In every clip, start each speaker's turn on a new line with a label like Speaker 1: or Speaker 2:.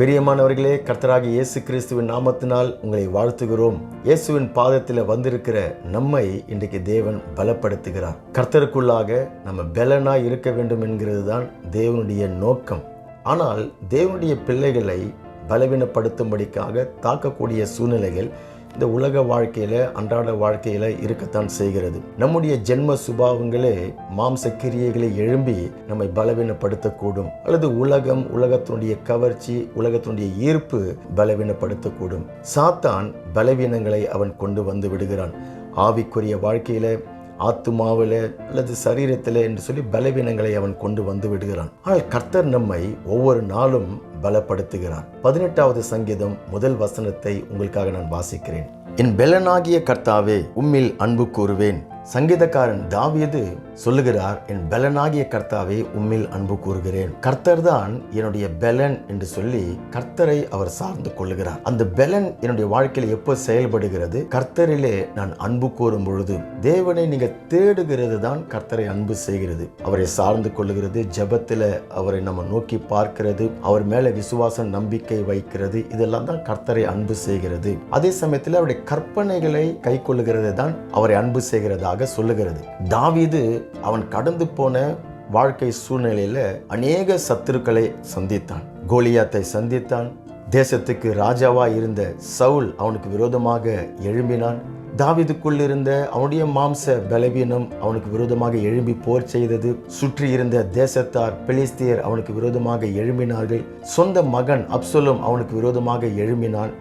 Speaker 1: பிரியமானவர்களே கர்த்தராக இயேசு கிறிஸ்துவின் நாமத்தினால் உங்களை வாழ்த்துகிறோம். இயேசுவின் பாதத்தில் வந்திருக்கிற நம்மை இன்றைக்கு தேவன் பலப்படுத்துகிறார். கர்த்தருக்குள்ளாக நம்ம பலனாய் இருக்க வேண்டும் என்கிறது தான் தேவனுடைய நோக்கம். ஆனால் தேவனுடைய பிள்ளைகளை பலவீனப்படுத்தும்படிக்காக தாக்கக்கூடிய சூழ்நிலைகள் இந்த உலக வாழ்க்கையில அன்றாட வாழ்க்கையில இருக்கத்தான் செய்கிறது. நம்முடைய ஜென்ம சுபாவங்களே மாம்ச கிரியைகளை எழும்பி நம்மை பலவீனப்படுத்தக்கூடும். அல்லது உலகம் உலகத்தினுடைய கவர்ச்சி உலகத்தினுடைய ஈர்ப்பு பலவீனப்படுத்தக்கூடும். சாத்தான் பலவீனங்களை அவன் கொண்டு வந்து விடுகிறான். ஆவிக்குரிய வாழ்க்கையில ஆத்துமாவில் அல்லது சரீரத்தில் என்று சொல்லி பலவீனங்களை அவன் கொண்டு வந்து விடுகிறான். ஆனால் கர்த்தர் நம்மை ஒவ்வொரு நாளும் பலப்படுத்துகிறார். பதினெட்டாவது சங்கீதம் முதல் வசனத்தை உங்களுக்காக நான் வாசிக்கிறேன். என் பெலனாகிய கர்த்தாவே உம்மில் அன்பு கூறுவேன். சங்கீதக்காரன் தாவியது சொல்லுகிறார் என் பலனாகிய கர்த்தாவே உம்மில் அன்பு கூறுகிறேன். கர்த்தர் தான் என்னுடைய பெலன் என்று சொல்லி கர்த்தரை அவர் சார்ந்து கொள்ளுகிறார். அந்த பெலன் என்னுடைய வாழ்க்கையில் எப்போ செயல்படுகிறது? கர்த்தரிலே நான் அன்பு கூறும் பொழுது தேவனை நீங்க தேடுகிறது தான் கர்த்தரை அன்பு செய்கிறது. அவரை சார்ந்து கொள்ளுகிறது ஜபத்தில் அவரை நம்ம நோக்கி பார்க்கிறது அவர் மேல விசுவாசம் நம்பிக்கை வைக்கிறது இதெல்லாம் தான் கர்த்தரை அன்பு செய்கிறது. அதே சமயத்தில் அவருடைய கற்பனைகளை கை கொள்ளுகிறது தான் அவரை அன்பு இருந்ததாக சொல்லுகிறது. தாவீது அவன் கடந்து போன வாழ்க்கை சூழ்நிலையில அநேக சத்துருக்களை சந்தித்தான். கோலியாத்தை சந்தித்தான். தேசத்துக்கு ராஜாவா இருந்த சவுல் அவனுக்கு விரோதமாக எழும்பினான். தாவிதுக்குள் இருந்த அவனுடைய மாம்ச பலவீனம் அவனுக்கு விரோதமாக எழும்பி போர் செய்தது. சுற்றி இருந்த தேசத்தார் பெலிஸ்தியர் அவனுக்கு விரோதமாக எழும்பினார்கள். சொந்த மகன் அப்சலும் அவனுக்கு விரோதமாக எழும்பினான்.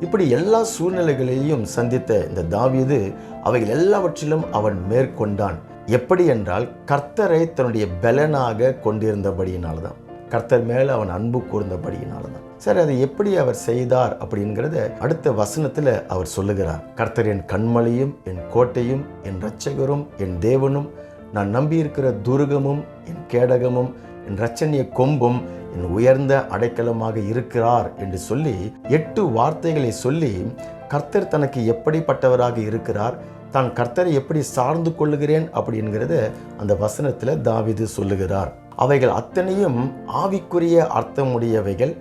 Speaker 1: இப்படி எல்லா சூழ்நிலைகளையும் சந்தித்த இந்த தாவீது அவைகள் எல்லாவற்றிலும் அவன் மேற்கொண்டான். எப்படி என்றால் கர்த்தரை தன்னுடைய பலனாக கொண்டிருந்தபடியினால தான் கர்த்தர் மேல அவன் அன்பு கூர்ந்தபடியினால தான் சரி அதை எப்படி அவர் செய்தார் அப்படிங்கிறத அடுத்த வசனத்தில் அவர் சொல்லுகிறார். கர்த்தர் என் கண்மலையும் என் கோட்டையும் என் இரட்சகரும் என் தேவனும் நான் நம்பியிருக்கிற துருகமும் என் கேடகமும் என் ரச்சனைய கொம்பும் என் உயர்ந்த அடைக்கலமாக இருக்கிறார் என்று சொல்லி எட்டு வார்த்தைகளை சொல்லி கர்த்தர் தனக்கு எப்படிப்பட்டவராக இருக்கிறார் தான் கர்த்தரை எப்படி சார்ந்து கொள்ளுகிறேன் அப்படிங்கிறத அந்த வசனத்தில் தாவிது சொல்லுகிறார். அவைகள் அத்தனையும் ஆவிக்குரிய அர்த்தமுடையவைகள்.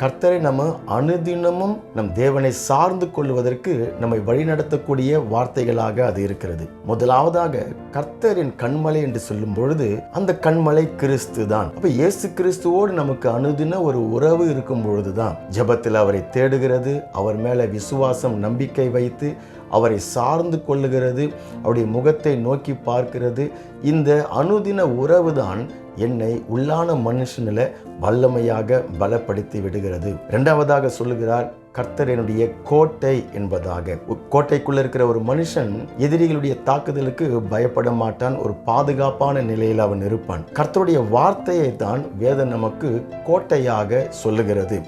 Speaker 1: கர்த்தரை நம்ம அனுதினமும் நம் தேவனை சார்ந்து கொள்வதற்கு நம்மை வழிநடத்தக்கூடிய வார்த்தைகளாக அது இருக்கிறது. முதலாவதாக கர்த்தரின் கண்மலை என்று சொல்லும் பொழுது அந்த கண்மலை கிறிஸ்து தான். அப்ப இயேசு கிறிஸ்துவோடு நமக்கு அனுதின ஒரு உறவு இருக்கும் பொழுதுதான் ஜெபத்தில் அவரை தேடுகிறது அவர் மேல விசுவாசம் நம்பிக்கை வைத்து அவரை சார்ந்து கொள்ளுகிறது அவருடைய முகத்தை நோக்கி பார்க்கிறது. இந்த அனுதின உறவுதான் என்னை உள்ளான மனுஷனில் வல்லமையாக பலப்படுத்தி விடுகிறது. இரண்டாவதாக சொல்லுகிறார் கர்த்தர் என்னுடைய கோட்டை என்பதாக. கோட்டைக்குள்ள இருக்கிற ஒரு மனுஷன் எதிரிகளுடைய தாக்குதலுக்கு பயப்பட மாட்டான் ஒரு பாதுகாப்பான நிலையில் அவன் இருப்பான். கர்த்தருடைய வார்த்தையை தான் வேதம் நமக்கு கோட்டையாக சொல்லுகிறது.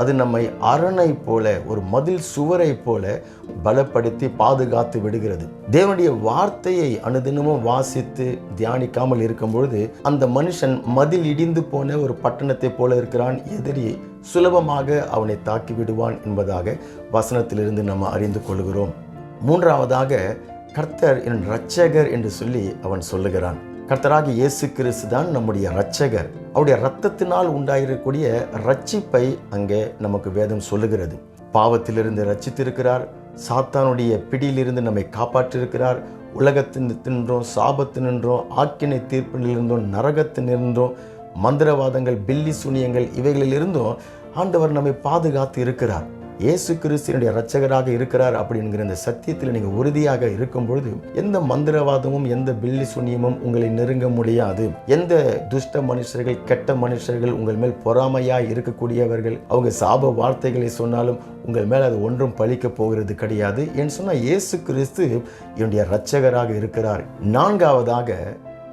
Speaker 1: அது நம்மை அரணை போல ஒரு மதில் சுவரை போல பலப்படுத்தி பாதுகாத்து விடுகிறது. தேவனுடைய வார்த்தையை அனுதினமும் வாசித்து தியானிக்காமல் இருக்கும் பொழுது அந்த மனுஷன் மதில் இடிந்து போன ஒரு பட்டணத்தை போல இருக்கிறான். எதிரி சுலபமாக அவனை தாக்கி விடுவான் என்பதாக வசனத்திலிருந்து நம்ம அறிந்து கொள்கிறோம். மூன்றாவதாக கர்த்தர் என் ரட்சகர் என்று சொல்லி அவன் சொல்லுகிறான். கர்த்தராகி இயேசு கிறிஸ்து தான் நம்முடைய இரட்சகர். அவருடைய ரத்தத்தினால் உண்டாயிருக்கக்கூடிய ரட்சிப்பை அங்கே நமக்கு வேதம் சொல்லுகிறது. பாவத்திலிருந்து ரட்சித்திருக்கிறார் சாத்தானுடைய பிடியிலிருந்து நம்மை காப்பாற்றிருக்கிறார். உலகத்தினின்றும் சாபத்தினின்றும் ஆக்கினை தீர்ப்பினிலிருந்தும் நரகத்தினிருந்தோம் மந்திரவாதங்கள் பில்லி சூனியங்கள் இவைகளிலிருந்தும் ஆண்டவர் நம்மை பாதுகாத்து இருக்கிறார். இயேசு கிறிஸ்தினுடைய இரட்சகராக இருக்கிறார் அப்படிங்கிற இந்த சத்தியத்தில் நீங்கள் உறுதியாக இருக்கும் பொழுது எந்த மந்திரவாதமும் எந்த பில்லி சுண்ணியமும் உங்களை நெருங்க முடியாது. எந்த துஷ்ட மனுஷர்கள் கெட்ட மனுஷர்கள் உங்கள் மேல் பொறாமையாக இருக்கக்கூடியவர்கள் அவங்க சாப வார்த்தைகளை சொன்னாலும் உங்கள் மேல் அது ஒன்றும் பழிக்க போகிறது கிடையாது. ஏன்னு சொன்னால் இயேசு கிறிஸ்து என்னுடைய இரட்சகராக இருக்கிறார். நான்காவதாக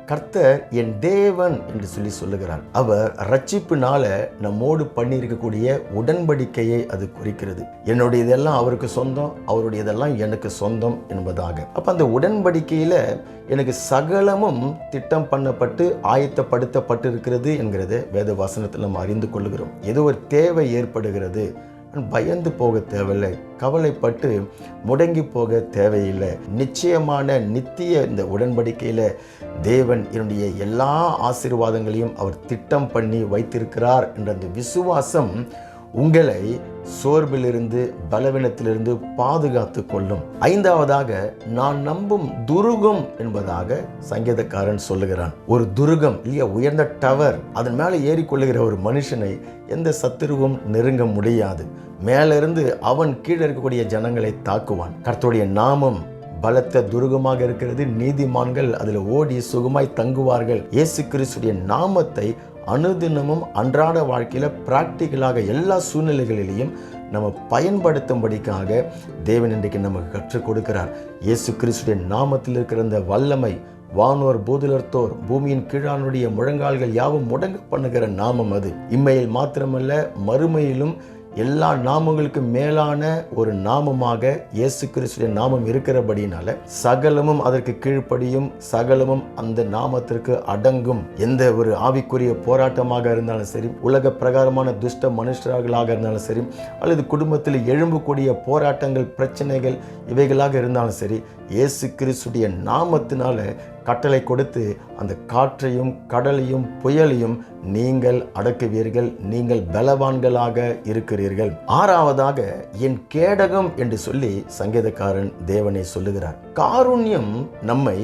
Speaker 1: கர்த்தர் என் தேவன் என்று சொல்லி சொல்லுகிறார். அவர் ரட்சிப்புனால நம்மோடு பண்ணியிருக்கக்கூடிய உடன்படிக்கையை அது குறிக்கிறது. என்னுடையதெல்லாம் அவருக்கு சொந்தம் அவருடையதெல்லாம் எனக்கு சொந்தம் என்பதாக. அப்ப அந்த உடன்படிக்கையில எனக்கு சகலமும் திட்டம் பண்ணப்பட்டு ஆயத்தப்படுத்தப்பட்டு இருக்கிறது என்கிறத வேத வசனத்தில் நம்ம அறிந்து கொள்ளுகிறோம். ஏதோ ஒரு தேவை ஏற்படுகிறது. பயந்து போக தேவையில்லை. கவலைப்பட்டு முடங்கி போக தேவையில்லை. நிச்சயமான நித்திய இந்த உடன்படிக்கையில் தேவன் என்னுடைய எல்லா ஆசீர்வாதங்களையும் அவர் திட்டம் பண்ணி வைத்திருக்கிறார் என்ற அந்த விசுவாசம் உங்களை சோர்விலிருந்து பலவீனத்திலிருந்து பாதுகாத்து கொள்ளும். ஐந்தாவதாக நான் நம்பும் துருகம் என்பதாக சங்கீதக்காரன் சொல்லுகிறான். ஒரு துருகம் இல்லையா உயர்ந்த டவர் அதன் மேலே ஏறிக்கொள்ளுகிற ஒரு மனுஷனை எந்த சத்துருவும் நெருங்க முடியாது. மேலிருந்து அவன் கீழே இருக்கக்கூடிய ஜனங்களை தாக்குவான். கர்த்தருடைய நாமம் பலத்த துருகமாக இருக்கிறது. நீதிமான்கள் அதில் ஓடி சுகமாய் தங்குவார்கள். இயேசு கிறிஸ்துடைய நாமத்தை அனுதினமும் அன்றாட வாழ்க்கையில் ப்ராக்டிக்கலாக எல்லா சூழ்நிலைகளிலையும் நம்ம பயன்படுத்தும்படிக்காக தேவன் இன்றைக்கு நமக்கு கற்றுக் கொடுக்கிறார். இயேசு கிறிஸ்துடைய நாமத்தில் இருக்கிற அந்த வல்லமை வானோர் பூதுலர்த்தோர் பூமியின் கீழானுடைய முழங்கால்கள் யாவும் முடங்க பண்ணுகிற நாமம் அது. இம்மையில் மாத்திரமல்ல மறுமையிலும் எல்லா நாமங்களுக்கும் மேலான ஒரு நாமமாக இயேசு கிறிஸ்துடைய நாமம் இருக்கிறபடினால சகலமும் அதற்கு கீழ்ப்படியும் சகலமும் அந்த நாமத்திற்கு அடங்கும். எந்த ஒரு ஆவிக்குரிய போராட்டமாக இருந்தாலும் சரி உலக பிரகாரமான துஷ்ட மனுஷர்களாக இருந்தாலும் சரி அல்லது குடும்பத்தில் எழும்பக்கூடிய போராட்டங்கள் பிரச்சனைகள் இவைகளாக இருந்தாலும் சரி இயேசு கிறிஸ்துடைய நாமத்தினால கட்டளை கொடுத்து அந்த காற்றையும் கடலையும் புயலையும் நீங்கள் அடக்குவீர்கள். நீங்கள் பலவான்களாக இருக்கிறீர்கள். ஆறாவதாக என் கேடகம் என்று சொல்லி சங்கீதக்காரன் தேவனை சொல்லுகிறார். காருண்யம் நம்மை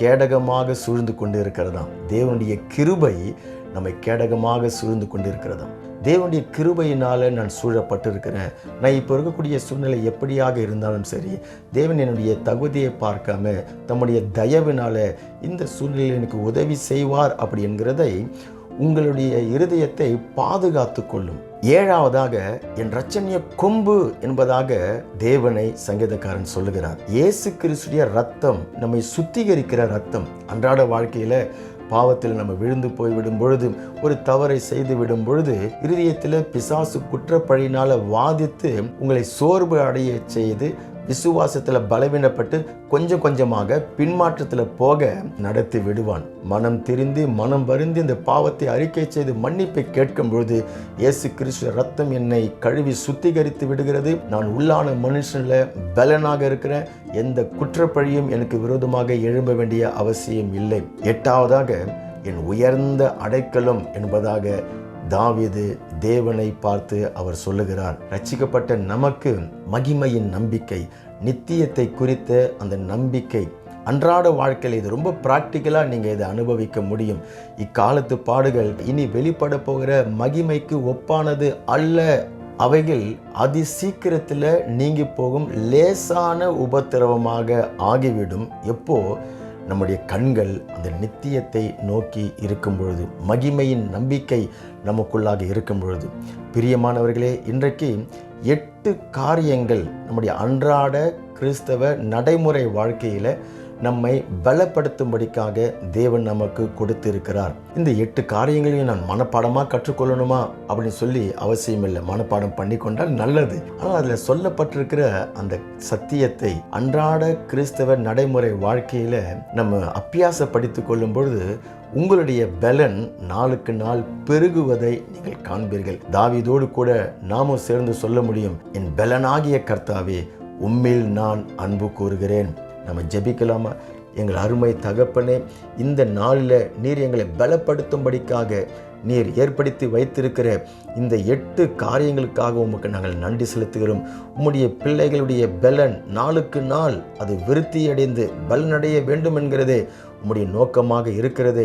Speaker 1: கேடகமாக சூழ்ந்து கொண்டு இருக்கிறதாம் தேவனுடைய கிருபை நம்மை கேடகமாக சூழ்ந்து கொண்டு இருக்கிறதாம் தேவனுடைய கிருபையினால் நான் சூழப்பட்டிருக்கிறேன். நான் இப்போ இருக்கக்கூடிய சூழ்நிலை எப்படியாக இருந்தாலும் சரி தேவன் என்னுடைய தகுதியை பார்க்காம தம்முடைய தயவினால் இந்த சூழ்நிலையில் எனக்கு உதவி செய்வார் அப்படி என்கிறதை உங்களுடைய இருதயத்தை பாதுகாத்து கொள்ளும். ஏழாவதாக என் ரச்சனைய கொம்பு என்பதாக தேவனை சங்கீதக்காரன் சொல்லுகிறார். இயேசு கிறிஸ்துடைய ரத்தம் நம்மை சுத்திகரிக்கிற ரத்தம் அன்றாட வாழ்க்கையில் பாவத்தில் நம்ம விழுந்து போய்விடும் பொழுது ஒரு தவறை செய்து விடும் பொழுது இருதயத்தில் பிசாசு குற்றப்பழியினால் வாதித்து உங்களை சோர்வு அடைய செய்து விசுவாசத்தில் பலவீனப்பட்டு கொஞ்சம் கொஞ்சமாக பின்மாற்றத்தில் போக நடத்தி விடுவான். மனம் திரிந்து மனம் வருந்தி இந்த பாவத்தை அறிக்கை செய்து மன்னிப்பை கேட்கும் பொழுது இயேசு கிறிஸ்து ரத்தம் என்னை கழுவி சுத்திகரித்து விடுகிறது. நான் உள்ளான மனுஷனில் பலனாக இருக்கிறேன். எந்த குற்றப்பழியும் எனக்கு விரோதமாக எழும்ப வேண்டிய அவசியம் இல்லை. எட்டாவதாக என் உயர்ந்த அடைக்கலம் என்பதாக தாவீது தேவனை பார்த்து அவர் சொல்லுகிறார் ரட்சிக்கப்பட்ட நமக்கு மகிமையின் நம்பிக்கை. நித்தியத்தை குறித்த அந்த நம்பிக்கை. அன்றாட வாழ்க்கையில் இது ரொம்ப ப்ராக்டிக்கலாக நீங்கள் இதை அனுபவிக்க முடியும். இக்காலத்து பாடுகள் இனி வெளிப்பட போகிற மகிமைக்கு ஒப்பானது அல்ல. அவைகள் அதி சீக்கிரத்தில் நீங்கி போகும் லேசான உபத்திரவமாக ஆகிவிடும். எப்போ? நம்முடைய கண்கள் அந்த நித்தியத்தை நோக்கி இருக்கும் பொழுது மகிமையின் நம்பிக்கை நமக்குள்ளாக இருக்கும் பொழுது. பிரியமானவர்களே இன்றைக்கு எட்டு காரியங்கள் நம்முடைய அன்றாட கிறிஸ்தவ நடைமுறை வாழ்க்கையில் நம்மை பலப்படுத்தும்படிக்காக தேவன் நமக்கு கொடுத்திருக்கிறார். இந்த எட்டு காரியங்களையும் நான் மனப்பாடமாக கற்றுக்கொள்ளணுமா? அப்படின்னு சொல்லி அவசியம் இல்லை மனப்பாடம் பண்ணி கொண்டால் நல்லது. ஆனால் அதில் சொல்லப்பட்டிருக்கிற அந்த சத்தியத்தை அன்றாட கிறிஸ்தவ நடைமுறை வாழ்க்கையில் நம்ம அப்பியாசப்படுத்திக் கொள்ளும் பொழுது உங்களுடைய பலன் நாளுக்கு நாள் பெருகுவதை நீங்கள் காண்பீர்கள். தாவிதோடு கூட நாமும் சேர்ந்து சொல்ல முடியும் என் பலனாகிய கர்த்தாவே உம்மில் நான் அன்பு கூறுகிறேன். நம்ம ஜெபிக்கலாமா? எங்கள் அருமை தகப்பனே இந்த நாளில் நீர் எங்களை பலப்படுத்தும்படிக்காக நீர் ஏற்படுத்தி வைத்திருக்கிற இந்த எட்டு காரியங்களுக்காக உமக்கு நாங்கள் நன்றி செலுத்துகிறோம். உம்முடைய பிள்ளைகளுடைய பலன் நாளுக்கு நாள் அது விருத்தியடைந்து பலனடைய வேண்டும் என்கிறதே உம்முடைய நோக்கமாக இருக்கிறது.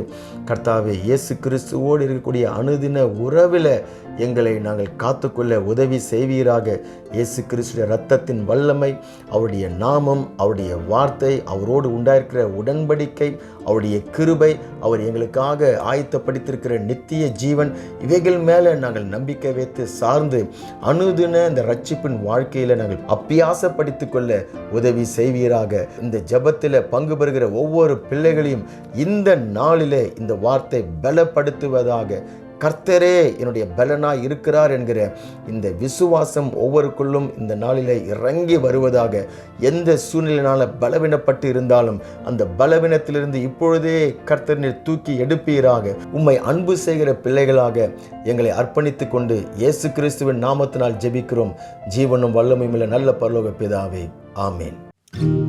Speaker 1: கர்த்தாவே இயேசு கிறிஸ்துவோடு இருக்கக்கூடிய அனுதின உறவில் எங்களை நாங்கள் காத்துக்கொள்ள உதவி செய்வீராக. இயேசு கிறிஸ்துடைய ரத்தத்தின் வல்லமை அவருடைய நாமம் அவருடைய வார்த்தை அவரோடு உண்டாயிருக்கிற உடன்படிக்கை அவருடைய கிருபை அவர் எங்களுக்காக ஆயத்தப்படுத்தியிருக்கிற நித்திய ஜீவன் இவைகள் மேலே நாங்கள் நம்பிக்கை வைத்து சார்ந்து அனுதின இந்த ரட்சிப்பின் வாழ்க்கையில் நாங்கள் அப்பியாசப்படுத்திக் கொள்ள உதவி செய்வீராக. இந்த ஜபத்தில் பங்கு பெறுகிற ஒவ்வொரு பிள்ளைகள் பிள்ளைகளையும் இந்த நாளிலே இந்த வார்த்தை பலப்படுத்துவதாக கர்த்தரே என்னுடைய பலனாய் இருக்கிறார் என்கிற இந்த விசுவாசம் ஒவ்வொருக்குள்ளும் இந்த நாளிலே இறங்கி வருவதாக எந்த சூழ்நிலையினால் பலவீனப்பட்டு இருந்தாலும் அந்த பலவீனத்திலிருந்து இப்பொழுதே கர்த்தர் தூக்கி எடுப்பீராக. உம்மை அன்பு செய்கிற பிள்ளைகளாக எங்களை அர்ப்பணித்துக் கொண்டு இயேசு கிறிஸ்துவின் நாமத்தினால் ஜெபிக்கிறோம். ஜீவனும் வல்லமையும் நல்ல பரலோக பிதாவே. ஆமேன்.